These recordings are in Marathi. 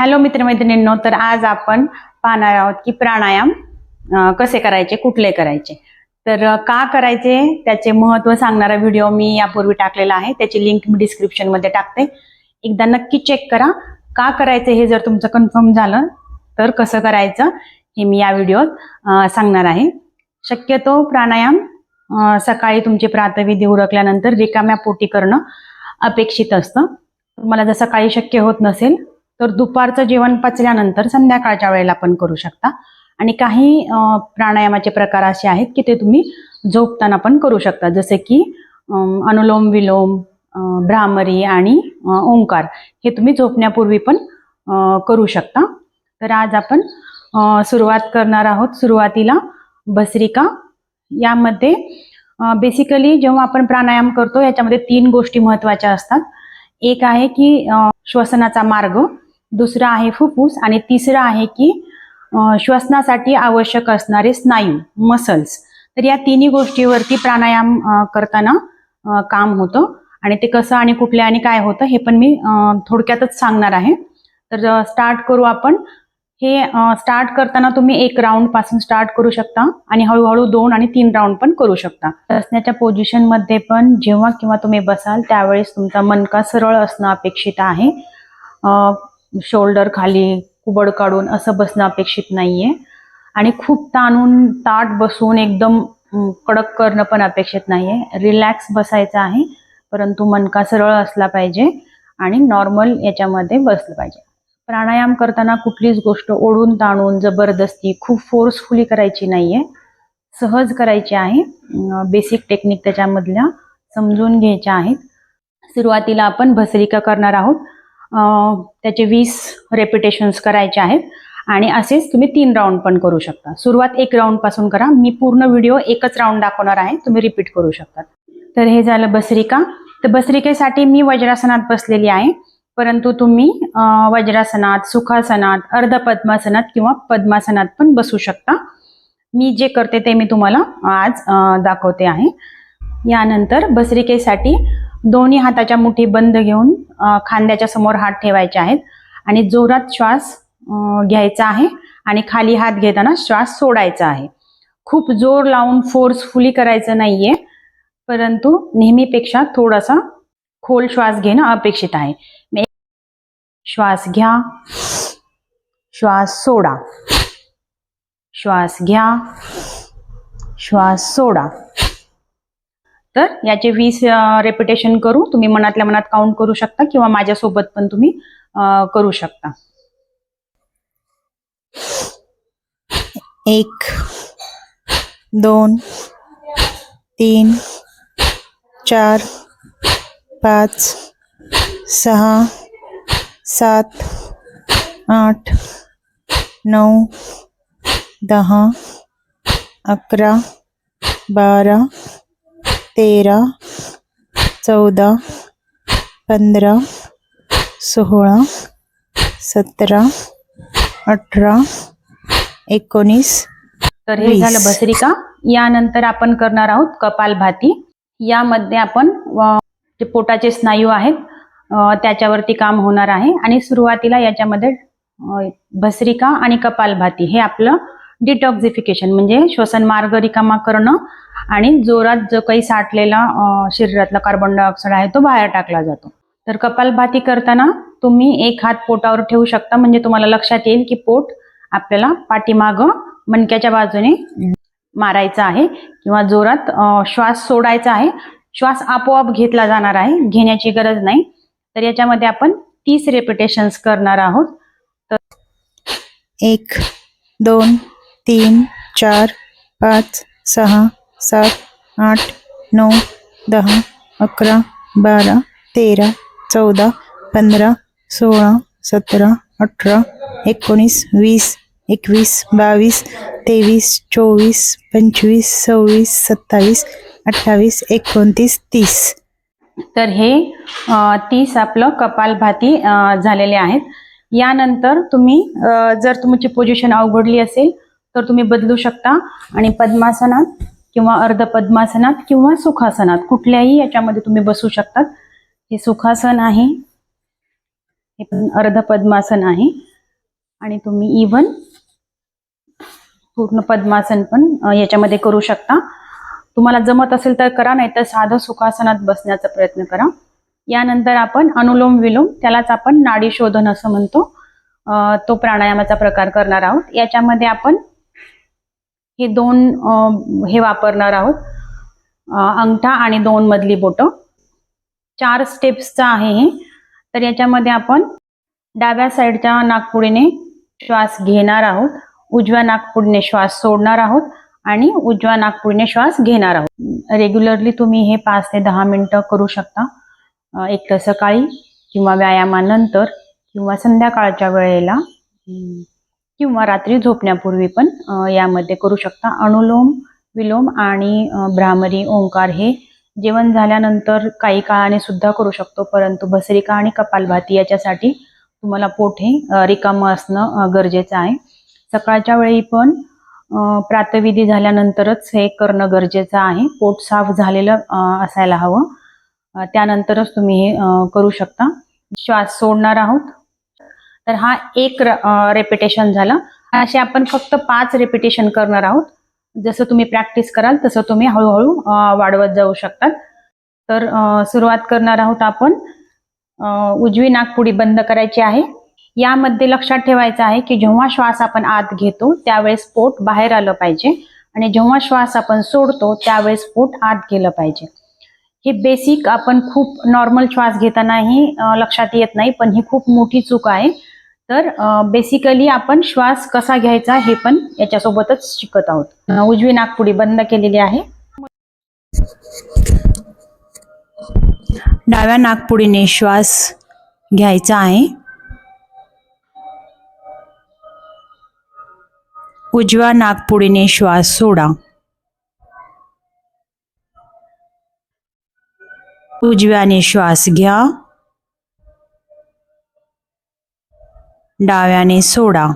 हॅलो मित्रमैत्रिणींनो तर आज आपण पाहणार आहोत की प्राणायाम कसे करायचे कुठले करायचे. तर का करायचे त्याचे महत्त्व सांगणारा व्हिडिओ मी यापूर्वी टाकलेला आहे. त्याची लिंक मी डिस्क्रिप्शनमध्ये टाकते. एकदा नक्की चेक करा का करायचे हे जर तुमचं कन्फर्म झालं तर कसं करायचं हे मी या व्हिडिओत सांगणार आहे. शक्यतो प्राणायाम सकाळी तुमचे प्रातविधी उरकल्यानंतर रिकाम्या पोटी करणं अपेक्षित असतं. तुम्हाला जर सकाळी शक्य होत नसेल तर दुपारचं जेवण पचल्यानंतर संध्याकाळच्या वेळेला पण करू शकता. आणि काही प्राणायामाचे प्रकार असे आहेत की ते तुम्ही झोपताना पण करू शकता. जसे की अनुलोम विलोम भ्रामरी आणि ओंकार हे तुम्ही झोपण्यापूर्वी पण करू शकता. तर आज आपण सुरुवात करणार आहोत सुरुवातीला भस्रिका यामध्ये बेसिकली जेव्हा आपण प्राणायाम करतो याच्यामध्ये तीन गोष्टी महत्त्वाच्या असतात. एक आहे की श्वसनाचा मार्ग दुसरं आहे फुफ्फुस आणि तिसरं आहे की श्वसनासाठी आवश्यक असणारे स्नायू मसल्स तर या तिन्ही गोष्टीवरती प्राणायाम करताना काम होतं. आणि ते कसं आणि कुठल्या आणि काय होतं हे पण मी थोडक्यातच सांगणार आहे. तर स्टार्ट करू आपण. हे स्टार्ट करताना तुम्ही एक राऊंडपासून स्टार्ट करू शकता आणि हळूहळू दोन आणि तीन राऊंड पण करू शकता. बसण्याच्या पोझिशनमध्ये पण जेव्हा किंवा तुम्ही बसाल त्यावेळेस तुमचा मनका सरळ असणं अपेक्षित आहे. शोल्डर खाली कुबड काढून असं बसणं अपेक्षित नाहीये. आणि खूप ताणून ताट बसून एकदम कडक करणं पण अपेक्षित नाहीये. रिलॅक्स बसायचं आहे परंतु मनका सरळ असला पाहिजे आणि नॉर्मल याच्यामध्ये बसलं पाहिजे. प्राणायाम करताना कुठलीच गोष्ट ओढून ताणून जबरदस्ती खूप फोर्सफुली करायची नाहीये. सहज करायची आहे. बेसिक टेक्निक त्याच्यामधल्या समजून घ्यायच्या आहेत. सुरुवातीला आपण भस्रिका करणार आहोत. त्याचे वीस रेपिटेशन्स करायचे आहेत. आणि असेच तुम्ही तीन राऊंड पण करू शकता. सुरुवात एक राऊंडपासून करा. मी पूर्ण व्हिडिओ एकच राऊंड दाखवणार आहे. तुम्ही रिपीट करू शकता. तर हे झालं बसरिका. तर बसरिकेसाठी मी वज्रासनात बसलेली आहे. परंतु तुम्ही वज्रासनात सुखासनात अर्ध पद्मासनात किंवा पद्मासनात पण बसू शकता. मी जे करते ते मी तुम्हाला आज दाखवते आहे. यानंतर बसरिकेसाठी दोन्ही हाताच्या मुठी बंद घेऊन खांद्याच्या समोर हात ठेवायचे आहेत. आणि जोरात श्वास घ्यायचा आहे आणि खाली हात घेताना श्वास सोडायचा आहे. खूप जोर लावून फोर्सफुली करायचं नाहीये परंतु नेहमीपेक्षा थोडासा खोल श्वास घेणं अपेक्षित आहे. श्वास घ्या. श्वास सोडा. श्वास घ्या. श्वास सोडा. तर याचे वीस रेपिटेशन करू. तुम्ही मनातल्या मनात काउंट करू शकता किंवा माझ्यासोबत पण तुम्ही करू शकता. एक दोन तीन चार पाच सहा सात आठ नऊ दहा अकरा बारा तेरा चौदा पंधरा सोळा सतरा अठरा एकोणीस तर हे. झालं भस्रिका यानंतर आपण करणार आहोत कपालभाती यामध्ये आपण जे पोटाचे स्नायू आहेत त्याच्यावरती काम होणार आहे. आणि सुरुवातीला याच्यामध्ये भस्रिका आणि कपालभाती हे आपलं डिटॉक्झिफिकेशन म्हणजे श्वसन मार्ग रिकामा करणं आणि जोरात जो काही साठलेला शरीरातला कार्बन डायऑक्साईड आहे तो बाहेर टाकला जातो. तर कपालभाती करताना तुम्ही एक हात पोटावर ठेवू शकता म्हणजे तुम्हाला लक्षात येईल की पोट आपल्याला पाठीमागं मणक्याच्या बाजूने मारायचा आहे किंवा जोरात श्वास सोडायचा आहे. श्वास आपोआप घेतला जाणार आहे घेण्याची गरज नाही. तर याच्यामध्ये आपण तीस रेपिटेशन्स करणार आहोत. तर एक दोन तीन चार पाच सहा सात आठ नऊ दहा अकरा बारा तेरा चौदा पंधरा सोळा सतरा अठरा एकोणीस वीस एकवीस बावीस तेवीस चोवीस पंचवीस सव्वीस सत्तावीस अठ्ठावीस एकोणतीस तीस. तर हे तीस आपलं कपालभाती झालेले आहेत. यानंतर तुम्ही जर तुमची पोझिशन अवघडली असेल तर तुम्ही बदलू शकता. आणि पद्मासनात किंवा अर्ध पद्मासनात किंवा सुखासनात कुठल्याही याच्यामध्ये तुम्ही बसू शकतात. हे सुखासन आहे. हे पण अर्ध पद्मासन आहे. आणि तुम्ही इव्हन पूर्ण पद्मासन पण याच्यामध्ये करू शकता. तुम्हाला जमत असेल तर करा नाही तर साधं सुखासनात बसण्याचा प्रयत्न करा. यानंतर आपण अनुलोम विलोम त्यालाच आपण नाडी शोधन असं म्हणतो. तो प्राणायामाचा प्रकार करणार आहोत. याच्यामध्ये आपण हे दोन हे वापरणार आहोत. अंगठा आणि दोन मधली बोटं. चार स्टेप्सचं आहे हे. तर याच्यामध्ये आपण डाव्या साईडच्या नागपुडीने श्वास घेणार आहोत. उजव्या नागपुडीने श्वास सोडणार आहोत आणि उजव्या नागपुडीने श्वास घेणार आहोत. रेग्युलरली तुम्ही हे पाच ते दहा मिनटं करू शकता. एक तर सकाळी किंवा व्यायामानंतर किंवा संध्याकाळच्या वेळेला. किंवा रात्री झोपण्यापूर्वी पण यामध्ये करू शकता. अनुलोम विलोम आणि भ्रामरी ओंकार हे जेवण झाल्यानंतर काही काळाने सुद्धा करू शकतो. परंतु भसरिका आणि कपालभाती याच्यासाठी तुम्हाला पोट हे रिकामं असणं गरजेचं आहे. सकाळच्या वेळी पण प्रातविधी झाल्यानंतरच हे करणं गरजेचं आहे. पोट साफ झालेलं असायला हवं. त्यानंतरच तुम्ही हे करू शकता. श्वास सोडणार आहोत. तर हा एक रेपिटेशन झाला. असे आपण फक्त पाच रेपिटेशन करणार आहोत. जसं तुम्ही प्रॅक्टिस कराल तसं तुम्ही हळूहळू वाढवत जाऊ शकतात. तर सुरुवात करणार आहोत आपण. उजवी नाकपुडी बंद करायची आहे. यामध्ये लक्षात ठेवायचं आहे की जेव्हा श्वास आपण आत घेतो त्यावेळेस पोट बाहेर आलं पाहिजे. आणि जेव्हा श्वास आपण सोडतो त्यावेळेस पोट आत गेलं पाहिजे. हे बेसिक आपण खूप नॉर्मल श्वास घेतानाही लक्षात येत नाही पण ही खूप मोठी चूक आहे. तर बेसिकली आपण श्वास कसा घ्यायचा हे पण याच्यासोबतच शिकत आहोत. उजवी नागपुडी बंद केलेली आहे. डाव्या नागपुडीने श्वास घ्यायचा आहे. उजव्या नागपुडीने श्वास सोडा. उजव्याने श्वास घ्या. डाव्याने सोडा.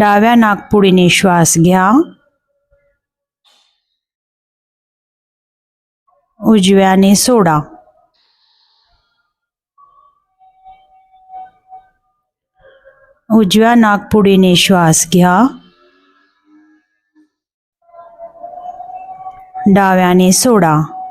डाव्या नागपुडीने श्वास घ्या. उजव्याने सोडा. उजव्या नागपुडीने श्वास घ्या. डाव्याने सोडा.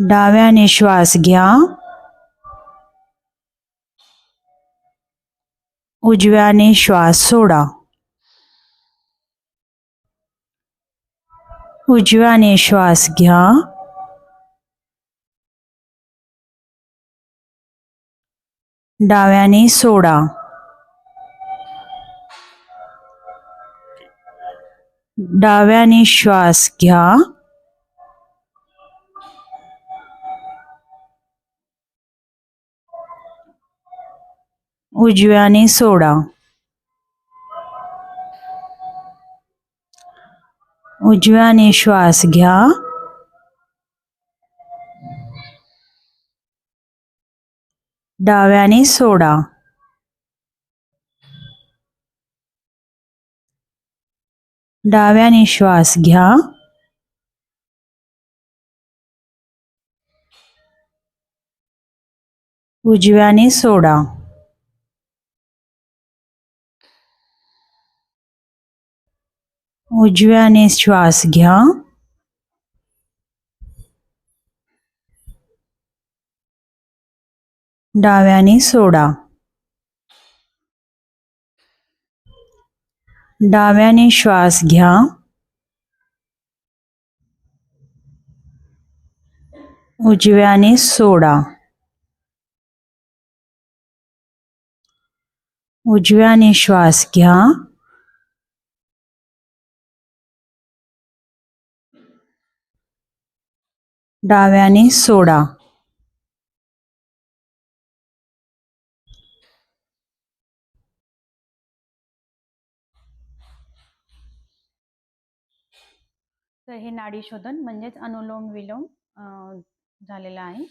डाव्याने श्वास घ्या. उजव्याने श्वास सोडा. उजव्याने श्वास घ्या. डाव्याने सोडा. डाव्याने श्वास घ्या. उजव्याने सोडा. उजव्याने श्वास घ्या. डाव्याने सोडा. डाव्याने श्वास घ्या. उजव्याने सोडा. उजव्याने श्वास घ्या. डाव्याने सोडा. डाव्याने श्वास घ्या. उजव्याने सोडा. उजव्याने श्वास घ्या. डाव्याने सोडा. तर हे नाडी शोधन म्हणजेच अनुलोम विलोम झालेला झालेलं आहे.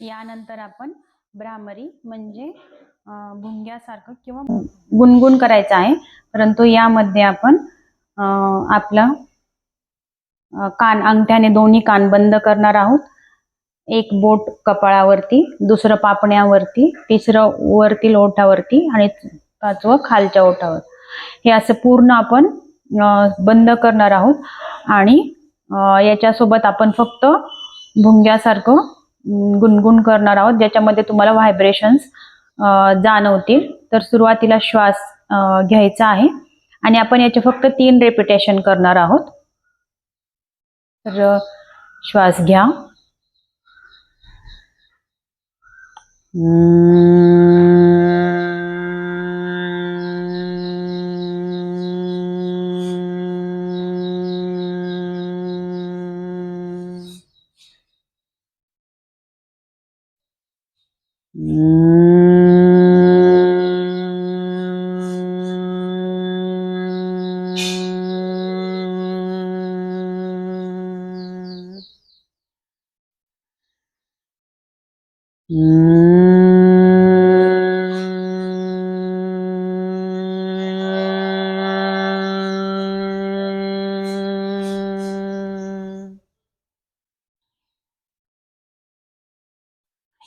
यानंतर आपण भ्रामरी म्हणजे भुंग्यासारखं किंवा गुणगुण करायचं आहे. परंतु यामध्ये आपण आपला आपलं कान अंगठ्याने दोन्ही कान बंद करणार आहोत. एक बोट कपाळावरती दुसरं पापण्यावरती तिसरं वरतील ओठावरती आणि पाचवं खालच्या ओठावर. हे असं पूर्ण आपण बंद करणार आहोत आणि याच्यासोबत आपण फक्त भुंग्यासारखं गुणगुण करणार आहोत ज्याच्यामध्ये तुम्हाला व्हायब्रेशन्स जाणवतील. तर सुरुवातीला श्वास घ्यायचा आहे आणि आपण याचे फक्त तीन रेपिटेशन करणार आहोत. तर श्वास घ्या.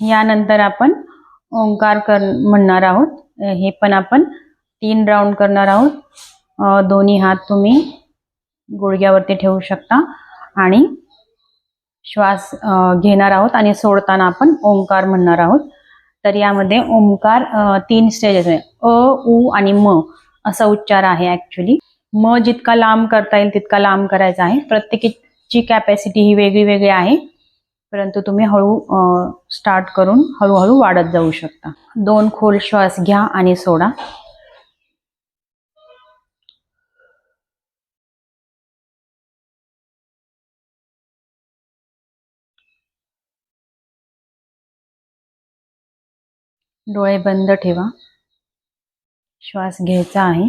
यानंतर आपण ओंकार कर म्हणणार आहोत. हे पण आपण तीन राऊंड करणार आहोत. दोन्ही हात तुम्ही गुडघ्यावरती ठेवू शकता आणि श्वास घेणार आहोत आणि सोडताना आपण ओंकार म्हणणार आहोत. तर यामध्ये ओंकार तीन स्टेजेस आहे अ उ आणि म असा उच्चार आहे ॲक्च्युली म जितका लांब करता येईल तितका लांब करायचा आहे. प्रत्येकीची कॅपॅसिटी ही वेगळी वेगळी आहे. परंतु तुम्ही हळू स्टार्ट करून हळूहळू वाढत जाऊ शकता. दोन खोल श्वास घ्या आणि सोडा. डोळे बंद ठेवा. श्वास घ्यायचा आहे.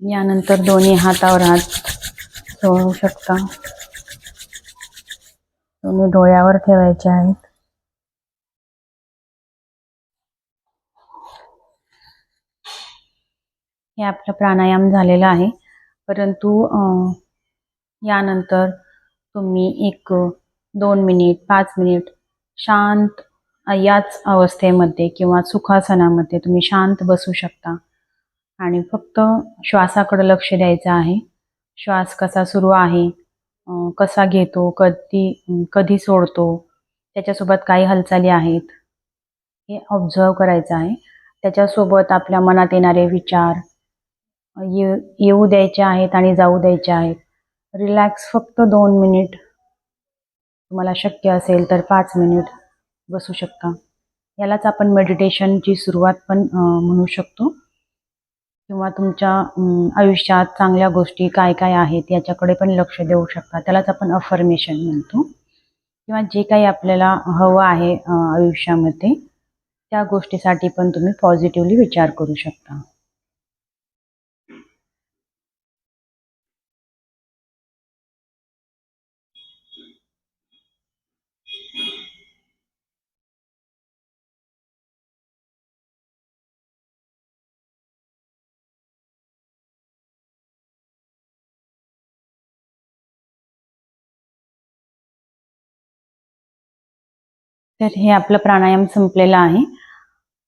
यानंतर दोन्ही हातावर हात सोडू शकता. तुम्ही डोळ्यावर ठेवायचे आहेत. हे आपला प्राणायाम झालेला आहे. परंतु यानंतर तुम्ही एक दोन मिनिट पाच मिनिट शांत याच अवस्थेमध्ये किंवा सुखासनामध्ये तुम्ही शांत बसू शकता. आणि फक्त श्वासाकडे लक्ष द्यायचं आहे. श्वास कसा सुरू आहे कसा घेतो कधी कधी सोडतो त्याच्यासोबत काही हालचाली आहेत हे ऑब्झर्व करायचं आहे. त्याच्यासोबत आपल्या मनात येणारे विचार ये येऊ द्यायचे आहेत आणि जाऊ द्यायचे आहेत. रिलॅक्स फक्त दोन मिनिट तुम्हाला शक्य असेल तर पाच मिनिट बसू शकता. यालाच आपण मेडिटेशनची सुरुवात पण म्हणू शकतो. किंवा तुमच्या आयुष्यात चांगल्या गोष्टी काय काय आहेत याच्याकडे पण लक्ष देऊ शकता. त्यालाच आपण अफर्मेशन म्हणतो. किंवा जे काही आपल्याला हवं आहे आयुष्यामध्ये त्या गोष्टीसाठी पण तुम्ही पॉझिटिव्हली विचार करू शकता. तर हे आपलं प्राणायाम संपलेलं आहे.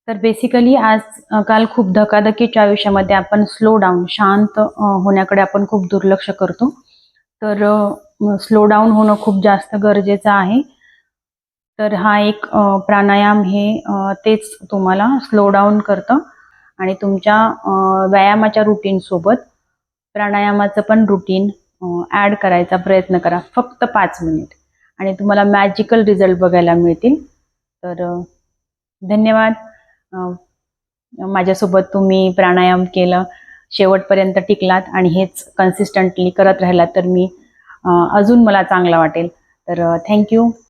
तर बेसिकली आज काल खूप धकाधकीच्या आयुष्यामध्ये आपण स्लो डाऊन शांत होण्याकडे आपण खूप दुर्लक्ष करतो. तर स्लो डाऊन होणं खूप जास्त गरजेचं आहे. तर हा एक प्राणायाम हे तेच तुम्हाला स्लो डाऊन करतं. आणि तुमच्या व्यायामाच्या रुटीन सोबत प्राणायामाचं पण रुटीन ॲड करायचा प्रयत्न करा. फक्त पाच मिनिट आणि तुम्हाला मॅजिकल रिझल्ट बघायला मिळतील. तर धन्यवाद. माझ्यासोबत तुम्ही प्राणायाम केलं शेवटपर्यंत टिकलात आणि हेच कन्सिस्टंटली करत राहिलात तर मी अजून मला चांगलं वाटेल. तर थँक्यू